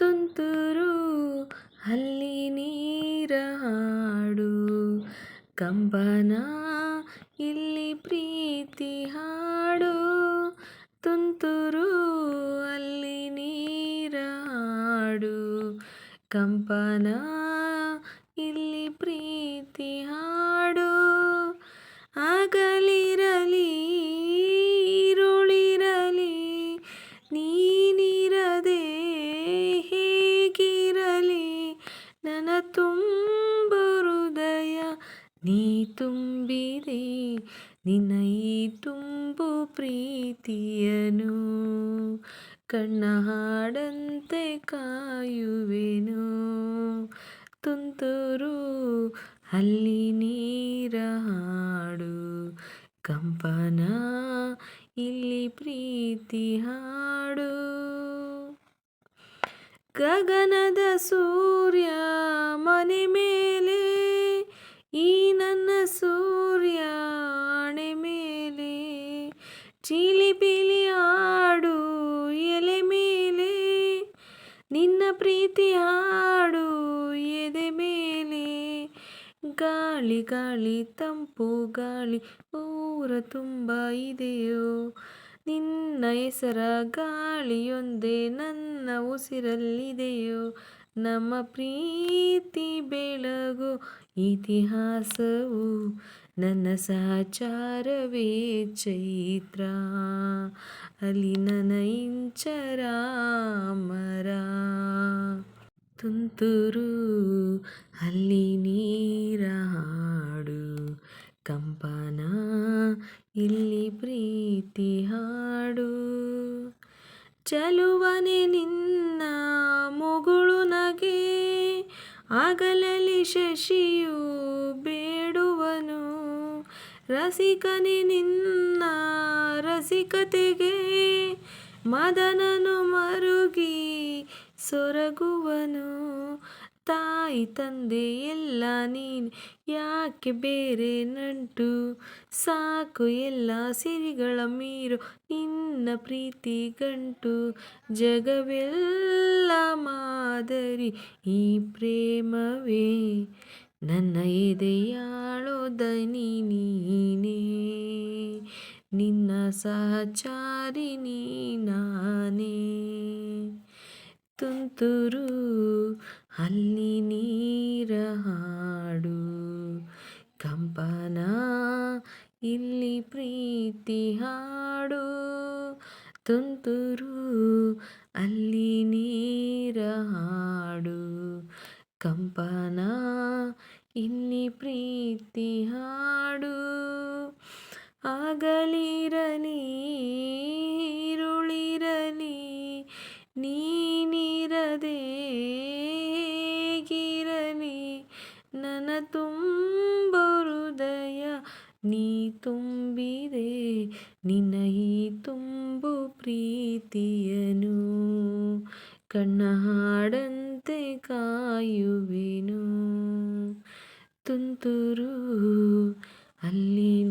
ತುಂತುರು ಅಲ್ಲಿ ನೀರ ಹಾಡು. ಕಂಬನ ಇಲ್ಲಿ ಪ್ರೀತಿ ಹಾಡು. ತುಂತುರು ಅಲ್ಲಿ ನೀರ ಹಾಡು. ಕಂಪನ ನೀ ತುಂಬಿದೆ ನಿನ್ನೈ ತುಂಬು ಪ್ರೀತಿಯನು. ಕಣ್ಣ ಹಾಡಂತೆ ಕಾಯುವೆನು. ತುಂತುರು ಅಲ್ಲಿ ನೀರ ಹಾಡು. ಕಂಪನ ಇಲ್ಲಿ ಪ್ರೀತಿ ಹಾಡು. ಗಗನದ ಸೂರ್ಯ ಮನೆ ಮೇಲೆ ಸೂರ್ಯ ಆಣೆ ಮೇಲೆ ಚಿಲಿಪಿಲಿ ಆಡು ಎಲೆ ಮೇಲೆ. ನಿನ್ನ ಪ್ರೀತಿ ಹಾಡು ಎದೆ ಮೇಲೆ. ಗಾಳಿ ಗಾಳಿ, ತಂಪು, ಗಾಳಿ, ಊರ ತುಂಬ ಇದೆಯೋ. ನಿನ್ನ ಹೆಸರ ಗಾಳಿಯೊಂದೇ ನನ್ನ ಉಸಿರಲ್ಲಿದೆಯೋ. ನಮ್ಮ ಪ್ರೀತಿ ಬೆಳಗು ಇತಿಹಾಸವು ನನ್ನ ಸಹಚಾರವೇ ಚೈತ್ರ. ಅಲ್ಲಿ ನನ್ನ ಇಂಚರ ಮರ ತುಂತುರು, ಅಲ್ಲಿ ನೀರ ಹಾಡು ಕಂಪನ, ಇಲ್ಲಿ ಪ್ರೀತಿ ಹಾಡು. ಚಲುವನೆ ನಿನ್ನ ಆಗಲಲ್ಲಿ ಶಶಿಯು ಬೇಡುವನು. ರಸಿಕನೇ ನಿನ್ನ ರಸಿಕತೆಗೆ ಮದನನು ಮರುಗಿ ಸೊರಗುವನು. ತಾಯಿ ತಂದೆ ಎಲ್ಲ ನೀನು ಯಾಕೆ ಬೇರೆ ನಂಟು? ಸಾಕು ಎಲ್ಲ ಸಿರಿಗಳ ಮೀರು ನಿನ್ನ ಪ್ರೀತಿ ಗಂಟು. ಜಗವೆಲ್ಲ ಮಾದರಿ ಈ ಪ್ರೇಮವೇ. ನನ್ನ ಎದೆಯಾಳೋ ದನಿ ನೀನೇ. ನಿನ್ನ ಸಹಚಾರಿ ನಾನೇ. ತುಂತುರು ಅಲ್ಲಿ ನೀರ ಹಾಡು. ಕಂಪನ ಇಲ್ಲಿ ಪ್ರೀತಿ ಹಾಡು. ತುಂತುರು, ಅಲ್ಲಿ ನೀರ ಹಾಡು. ಕಂಪನ ಇಲ್ಲಿ ಪ್ರೀತಿ ಹಾಡು. ಆಗಲಿರಲಿ, ಇರುಳಿರಲಿ ನೀನಿರದೆ ಹೇಗಿರಲಿ ನನ್ನ ತುಂಬ ಹೃದಯ ನೀ ತುಂಬಿದೆ ನಿನ್ನ ಕಣ್ಣ ಹಾಡಂತೆ ಕಾಯುವೆನು. ತುಂತುರು ಅಲ್ಲಿ